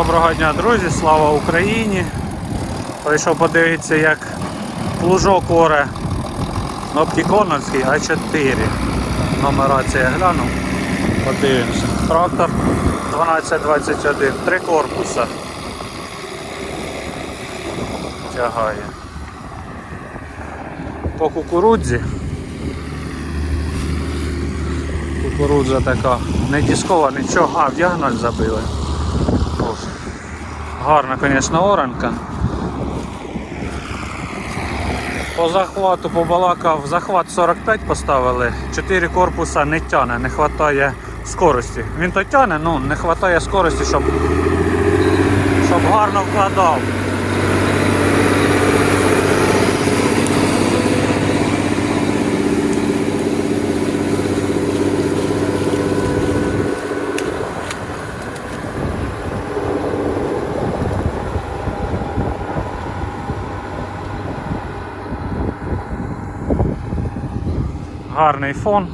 Доброго дня, друзі, слава Україні! Прийшов подивитися, як плужок оре Оптіконовський А4. Номерація глянув. Подивимося. Трактор 1221, три корпуса. Тягає. По кукурудзі. Кукурудза така не дискова, нічого. А, в діагональ забили. Ось. Гарна, звісно, оранка. По захвату побалакав, захват 45 поставили, 4 корпуса не тяне, не вистачає скорості. Він то тяне, ну не вистачає скорості, щоб, щоб гарно вкладав. Гарний фон,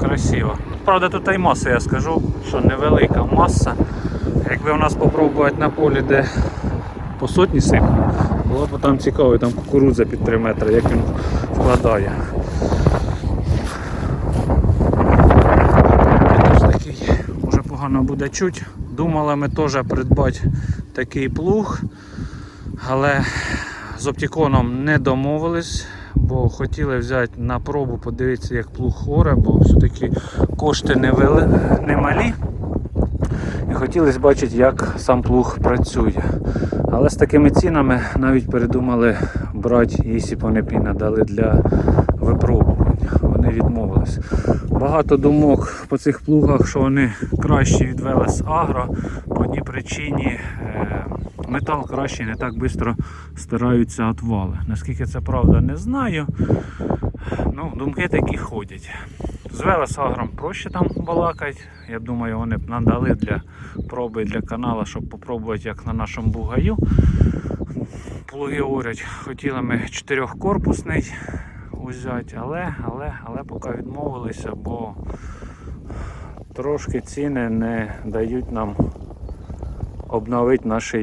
красиво. Правда, тут і маса, я скажу, що невелика маса. Якби у нас спробувати на полі, де по сотні сип, було б там цікаво, там кукурудза під 3 метри, як він вкладає. Вже погано буде чуть. Думали ми теж придбати такий плуг, але з оптиконом не домовились, бо хотіли взяти на пробу, подивитися, як плуг хоре, бо все-таки кошти не, вели, не малі. І хотілося бачити, як сам плуг працює. Але з такими цінами навіть передумали брати, якщо б вони для випробувань. Вони відмовились. Багато думок по цих плугах, що вони кращі від Велес Агро. По одній причині е, метал кращий, не так швидко стираються отвали. Наскільки це правда, не знаю. Ну, думки такі ходять. З Велесагром проще там балакать. Я думаю, вони б надали для проби для каналу, щоб попробувати, як на нашому бугаю. Плуги орять. Хотіли ми чотирьохкорпусний взяти, але, але, але поки відмовилися, бо трошки ціни не дають нам обновити наш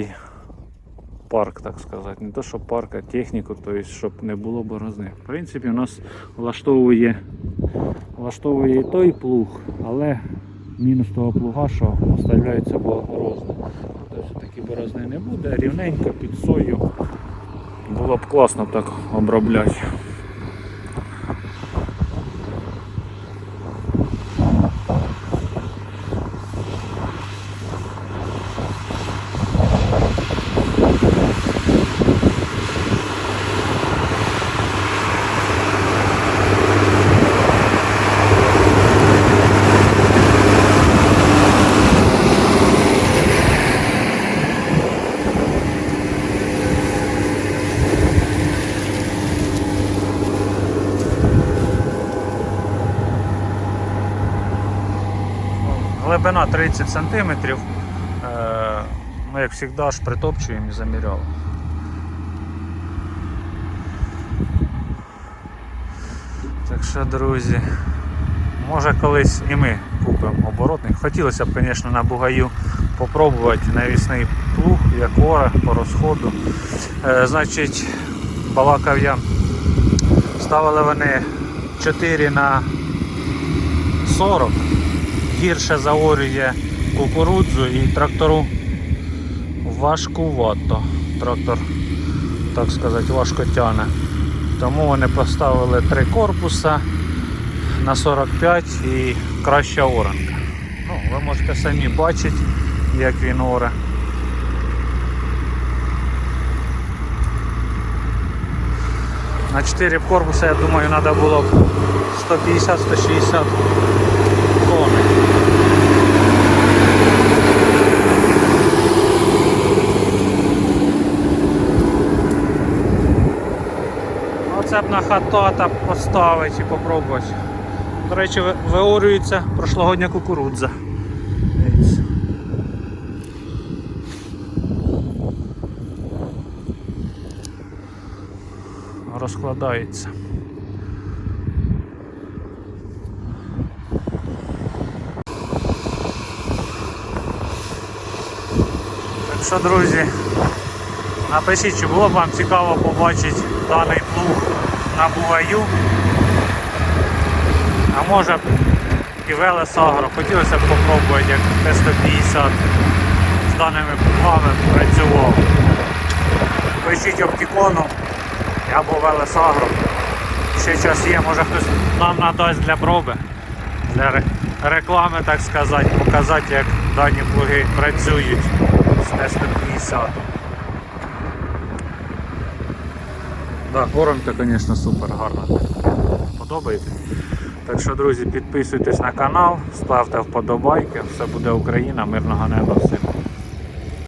парк, так сказати. Не то, що парк, а техніку, тобто, щоб не було борозни. В принципі, у нас влаштовує, влаштовує і той плуг, але мінус того плуга, що оставляється борозни. Тобто такі борозни не буде, рівненько під сою. Було б класно так обробляти. Глибина 30 см. Ми, як завжди, ж притопчуємо і заміряли. Так що, друзі, може колись і ми купимо оборотник. Хотілося б, звісно, на бугаю попробувати навісний плуг, як ора по розходу. Е, значить, балакав я, ставили вони 4 на 40 гірше заорює кукурудзу і трактору важкувато. Трактор, так сказати, важко тяне. Тому вони поставили три корпуса на 45 і краща оранка. Ну, ви можете самі бачити, як він оре. На 4 корпуса, я думаю, треба було б 150-160 Оце б на хатата поставити і попробувати. До речі, ви- виорюється прошлогодня кукурудза. Розкладається. що, друзі, напишіть, чи було б вам цікаво побачити даний плуг на Бугаю. А може і Велесагро. Хотілося б попробувати, як Т-150 з даними плугами працював. Пишіть оптикону або Велесагро. Ще час є, може хтось нам надасть для проби, для реклами, так сказати, показати, як дані плуги працюють з Т-150. Так, оромка, звісно, супер гарна. Подобається. Так що, друзі, підписуйтесь на канал, ставте вподобайки. Все буде Україна, мирного неба всім.